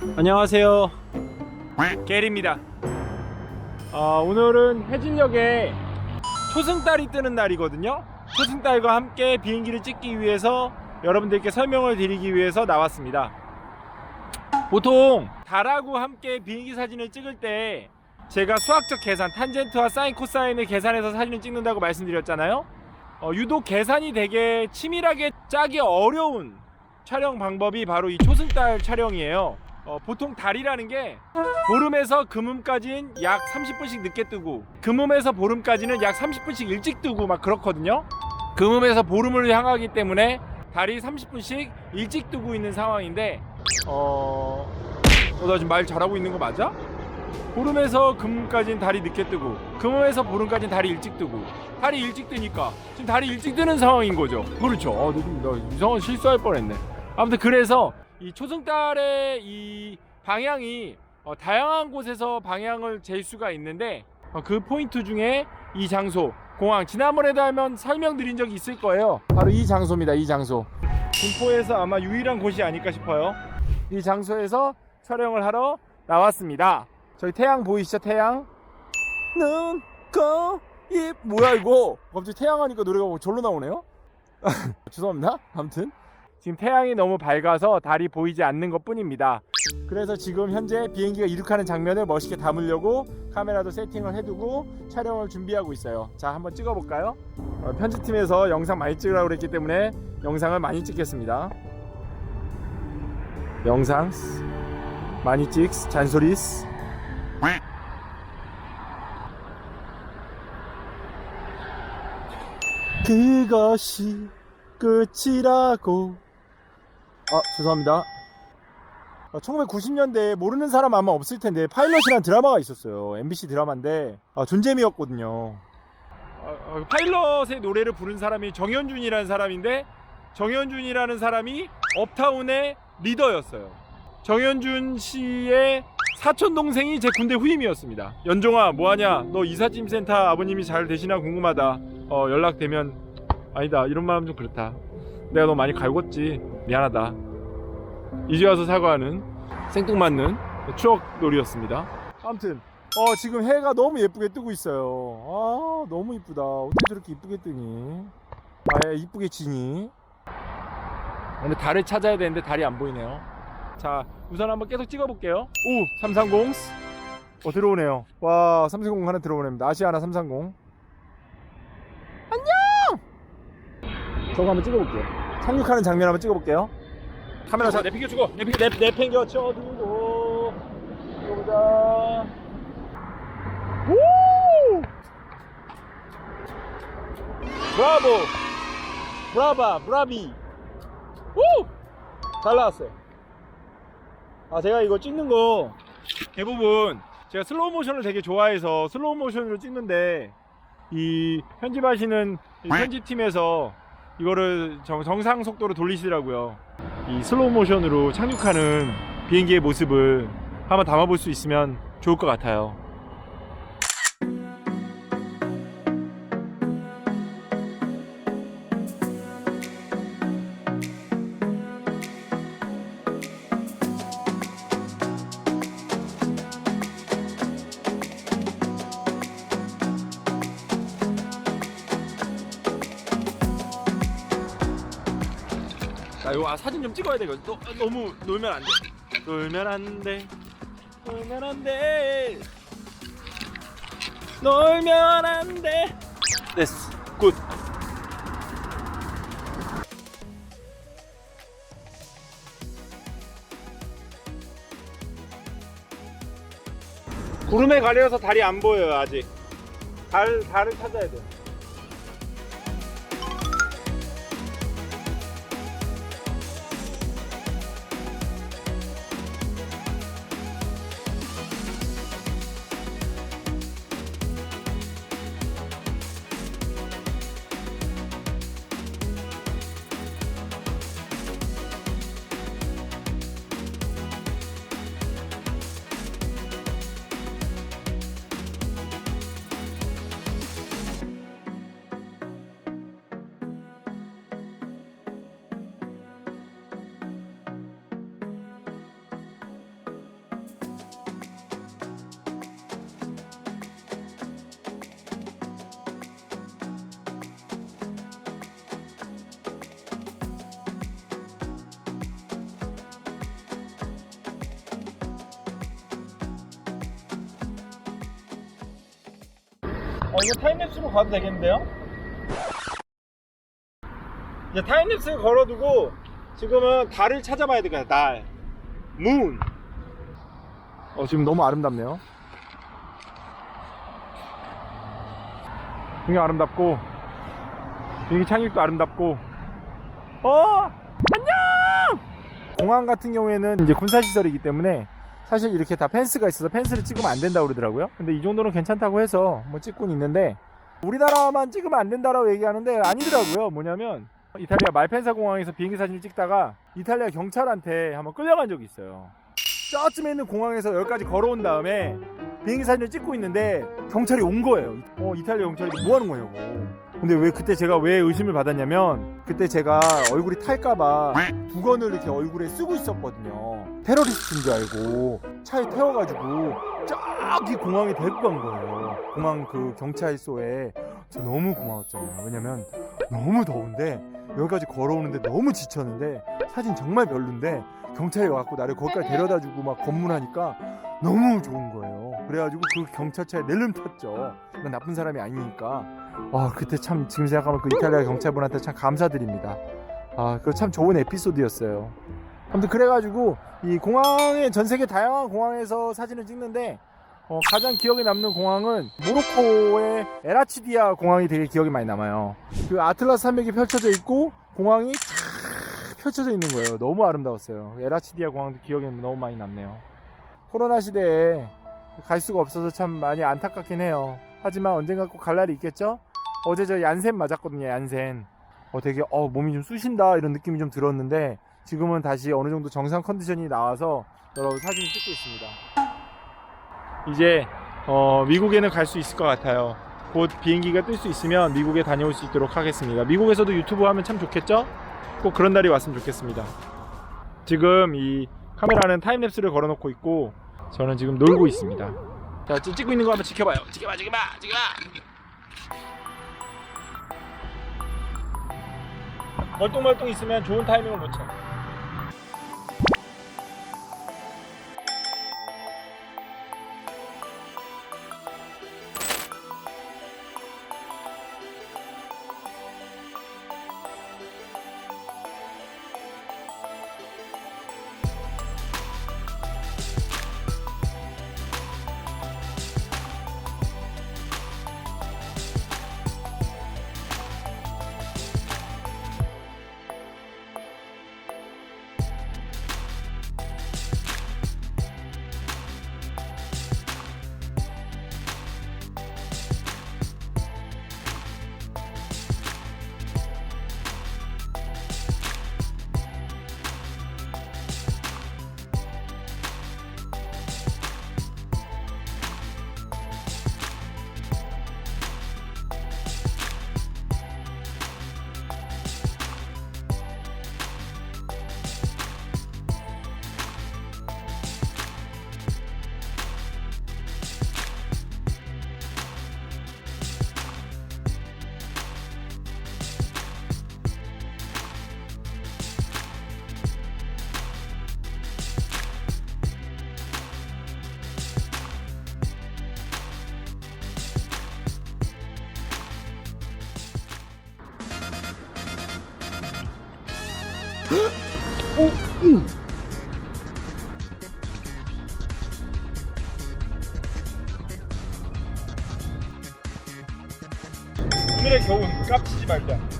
안녕하세요. 게리입니다. 어, 오늘은 해질녘에 초승달이 뜨는 날이거든요. 초승달과 함께 비행기를 찍기 위해서 여러분들께 설명을 드리기 위해서 나왔습니다. 보통 달하고 함께 비행기 사진을 찍을 때 제가 수학적 계산, 탄젠트와 사인, 코사인을 계산해서 사진을 찍는다고 말씀드렸잖아요. 어, 유독 계산이 되게 치밀하게 짜기 어려운 촬영 방법이 바로 이 초승달 촬영이에요. 어, 보통 달이라는 게 보름에서 금음까지는 약 30분씩 늦게 뜨고 금음에서 보름까지는 약 30분씩 일찍 뜨고 막 그렇거든요. 금음에서 보름을 향하기 때문에 달이 30분씩 일찍 뜨고 있는 상황인데 어... 어, 나 지금 말 잘하고 있는 거 맞아? 보름에서 금음까지는 달이 늦게 뜨고 금음에서 보름까지는 달이 일찍 뜨고 달이 일찍 뜨니까 지금 달이 일찍 뜨는 상황인 거죠. 그렇죠. 어, 나 지금 나 이상한 실수할 뻔했네. 아무튼 그래서 이 초승달의 이 방향이 어, 다양한 곳에서 방향을 잴 수가 있는데 어, 그 포인트 중에 이 장소 공항 지난번에도 하면 설명드린 적이 있을 거예요. 바로 이 장소입니다. 이 장소. 군포에서 아마 유일한 곳이 아닐까 싶어요. 이 장소에서 촬영을 하러 나왔습니다. 저기 태양 보이시죠? 태양. 눈, 코, 입. 뭐야 이거? 갑자기 태양 하니까 노래가 뭐 절로 나오네요? 죄송합니다. 아무튼 지금 태양이 너무 밝아서 달이 보이지 않는 것 뿐입니다. 그래서 지금 현재 비행기가 이륙하는 장면을 멋있게 담으려고 카메라도 세팅을 해두고 촬영을 준비하고 있어요. 자, 한번 찍어볼까요? 어, 편집팀에서 영상 많이 찍으라고 그랬기 때문에 영상을 많이 찍겠습니다. 영상 많이 찍 잔소리스 그것이 끝이라고 아 죄송합니다 1990년대에 모르는 사람 아마 없을 텐데 파일럿이라는 드라마가 있었어요 MBC 드라마인데 아, 존재미였거든요 아, 파일럿의 노래를 부른 사람이 정현준이라는 사람인데 정현준이라는 사람이 업타운의 리더였어요 정현준 씨의 사촌 동생이 제 군대 후임이었습니다. 연종아 뭐하냐? 너 이삿짐 센터 아버님이 잘 되시나 궁금하다. 어 연락되면 아니다 이런 마음 좀 그렇다. 내가 너 많이 갈궜지 미안하다. 이제 와서 사과하는 생뚱맞는 추억놀이였습니다. 아무튼 어 지금 해가 너무 예쁘게 뜨고 있어요. 아 너무 이쁘다. 어떻게 저렇게 이쁘게 뜨니? 아 이쁘게 지니? 근데 달을 찾아야 되는데 달이 안 보이네요. 자 우선 한번 계속 찍어볼게요 오 330. 어 들어오네요 와 330 하나 들어오냅니다 아시아나 330 안녕 저거 한번 찍어볼게요 착륙하는 장면 한번 찍어볼게요. 카메라 자 내팽겨 주고 내팽겨 내, 내팽겨 쳐두고. 보자. 오 브라보. 브라바 브라비. 오잘 나왔어요. 아 제가 이거 찍는 거 대부분 제가 슬로우 모션을 되게 좋아해서 슬로우 모션으로 찍는데 이 편집하시는 이 편집팀에서 이거를 정, 정상 속도로 돌리시더라고요. 이 슬로우 모션으로 착륙하는 비행기의 모습을 한번 담아볼 수 있으면 좋을 것 같아요 자, 이거 아, 사진 좀 찍어야 되거든. 또 아, 너무 놀면 안 돼. 놀면 안 돼. 놀면 안 돼. 놀면 안 돼. 됐어. 굿. 구름에 가려서 달이 안 보여요 아직. 달 달을 찾아야 돼. 이거 타임랩스로 가도 되겠는데요? 이제 타임랩스 걸어두고 지금은 달을 찾아봐야 되겠다 달. 문. 어 지금 너무 아름답네요. 굉장히 아름답고 비행기 착륙도 아름답고. 어! 안녕! 공항 같은 경우에는 이제 군사시설이기 때문에 사실 이렇게 다 펜스가 있어서 펜스를 찍으면 안 된다고 그러더라고요 근데 이 정도는 괜찮다고 해서 뭐 찍고는 있는데 우리나라만 찍으면 안 된다라고 얘기하는데 아니더라고요 뭐냐면 이탈리아 말펜사 공항에서 비행기 사진을 찍다가 이탈리아 경찰한테 한번 끌려간 적이 있어요 저쯤에 있는 공항에서 여기까지 걸어온 다음에 비행기 사진을 찍고 있는데 경찰이 온 거예요. 어, 이탈리아 경찰이 뭐 하는 거냐고. 근데 왜 그때 제가 왜 의심을 받았냐면 그때 제가 얼굴이 탈까봐 두건을 이렇게 얼굴에 쓰고 있었거든요. 테러리스트인 줄 알고 차에 태워가지고 저기 공항에 데리고 간 거예요. 공항 그 경찰서에 저 너무 고마웠잖아요. 왜냐면 너무 더운데 여기까지 걸어오는데 너무 지쳤는데 사진 정말 별론데 경찰이 와갖고 나를 거기까지 데려다주고 막 검문하니까 너무 좋은 거예요. 그래가지고 그 경찰차에 낼름 탔죠. 난 나쁜 사람이 아니니까. 아 그때 참 지금 생각하면 그 이탈리아 경찰분한테 참 감사드립니다. 아 그거 참 좋은 에피소드였어요. 아무튼 그래가지고 이 공항에 전 세계 다양한 공항에서 사진을 찍는데 어, 가장 기억에 남는 공항은 모로코의 에라치디아 공항이 되게 기억에 많이 남아요. 그 아틀라스 산맥이 펼쳐져 있고 공항이 쫙 펼쳐져 있는 거예요. 너무 아름다웠어요. 에라치디아 공항도 기억에 너무 많이 남네요. 코로나 시대에 갈 수가 없어서 참 많이 안타깝긴 해요. 하지만 언젠가 꼭 갈 날이 있겠죠? 어제 저 얀센 맞았거든요, 얀센. 어, 되게, 어, 몸이 좀 쑤신다, 이런 느낌이 좀 들었는데, 지금은 다시 어느 정도 정상 컨디션이 나와서 여러 사진을 찍고 있습니다. 이제, 어, 미국에는 갈 수 있을 것 같아요. 곧 비행기가 뜰 수 있으면 미국에 다녀올 수 있도록 하겠습니다. 미국에서도 유튜브 하면 참 좋겠죠? 꼭 그런 날이 왔으면 좋겠습니다. 지금 이 카메라는 타임랩스를 걸어놓고 있고 저는 지금 놀고 있습니다. 자, 찍- 찍고 있는 거 한번 지켜봐요. 지켜봐, 지켜봐, 지켜봐. 멀뚱멀뚱 있으면 좋은 타이밍을 못 쳐. 겨운 깝치지 말자.